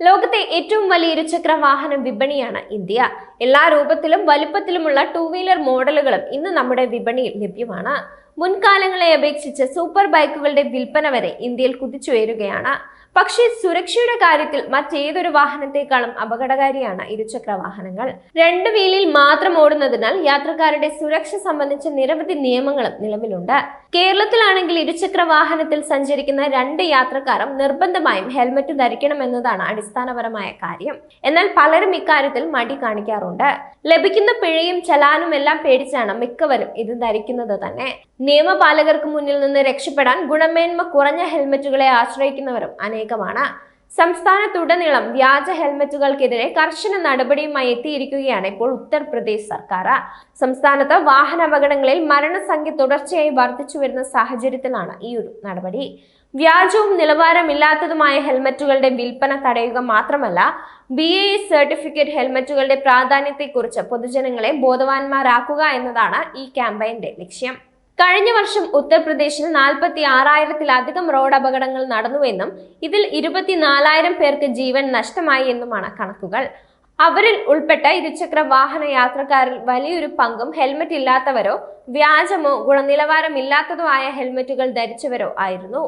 ലോകത്തെ ഏറ്റവും വലിയ ഇരുചക്ര വാഹന വിപണിയാണ് ഇന്ത്യ. എല്ലാ രൂപത്തിലും വലുപ്പത്തിലുമുള്ള ടൂ വീലർ മോഡലുകളും ഇന്ന് നമ്മുടെ വിപണിയിൽ ലഭ്യമാണ്. മുൻകാലങ്ങളെ അപേക്ഷിച്ച് സൂപ്പർ ബൈക്കുകളുടെ വിൽപ്പന വരെ ഇന്ത്യയിൽ കുതിച്ചുയരുകയാണ്. പക്ഷേ സുരക്ഷയുടെ കാര്യത്തിൽ മറ്റേതൊരു വാഹനത്തെക്കാളും അപകടകാരിയാണ് ഇരുചക്ര വാഹനങ്ങൾ രണ്ട് വീലിൽ മാത്രം ഓടുന്നതിനാൽ യാത്രക്കാരുടെ സുരക്ഷ സംബന്ധിച്ച നിരവധി നിയമങ്ങളും നിലവിലുണ്ട്. കേരളത്തിലാണെങ്കിൽ ഇരുചക്ര വാഹനത്തിൽ സഞ്ചരിക്കുന്ന രണ്ട് യാത്രക്കാരും നിർബന്ധമായും ഹെൽമറ്റ് ധരിക്കണമെന്നതാണ് അടിസ്ഥാനപരമായ കാര്യം. എന്നാൽ പലരും ഇക്കാര്യത്തിൽ മടി കാണിക്കാറുണ്ട്. ലഭിക്കുന്ന പിഴയും ചലാനും എല്ലാം പേടിച്ചാണ് മിക്കവരും ഇത് ധരിക്കുന്നത് തന്നെ. നിയമപാലകർക്ക് മുന്നിൽ നിന്ന് രക്ഷപ്പെടാൻ ഗുണമേന്മ കുറഞ്ഞ ഹെൽമറ്റുകളെ ആശ്രയിക്കുന്നവരും അനേകമാണ്. സംസ്ഥാനത്തുടനീളം വ്യാജ ഹെൽമറ്റുകൾക്കെതിരെ കർശന നടപടിയുമായി എത്തിയിരിക്കുകയാണ് ഇപ്പോൾ ഉത്തർപ്രദേശ് സർക്കാർ. സംസ്ഥാനത്ത് വാഹന അപകടങ്ങളിൽ മരണസംഖ്യ തുടർച്ചയായി വർദ്ധിച്ചു വരുന്ന സാഹചര്യത്തിലാണ് ഈ ഒരു നടപടി. വ്യാജവും നിലവാരമില്ലാത്തതുമായ ഹെൽമറ്റുകളുടെ വിൽപ്പന തടയുക മാത്രമല്ല ബി എ സർട്ടിഫിക്കറ്റ് ഹെൽമറ്റുകളുടെ പ്രാധാന്യത്തെക്കുറിച്ച് പൊതുജനങ്ങളെ ബോധവാന്മാരാക്കുക എന്നതാണ് ഈ ക്യാമ്പയിന്റെ ലക്ഷ്യം. കഴിഞ്ഞ വർഷം ഉത്തർപ്രദേശിൽ നാൽപ്പത്തി ആറായിരത്തിലധികം റോഡ് അപകടങ്ങൾ നടന്നുവെന്നും ഇതിൽ ഇരുപത്തിനാലായിരം പേർക്ക് ജീവൻ നഷ്ടമായി എന്നുമാണ് കണക്കുകൾ. അവരിൽ ഉൾപ്പെട്ട ഇരുചക്ര വാഹന യാത്രക്കാരിൽ വലിയൊരു പങ്കും ഹെൽമറ്റ് ഇല്ലാത്തവരോ വ്യാജമോ ഗുണനിലവാരമില്ലാത്തതോ ആയ ഹെൽമറ്റുകൾ ധരിച്ചവരോ ആയിരുന്നു.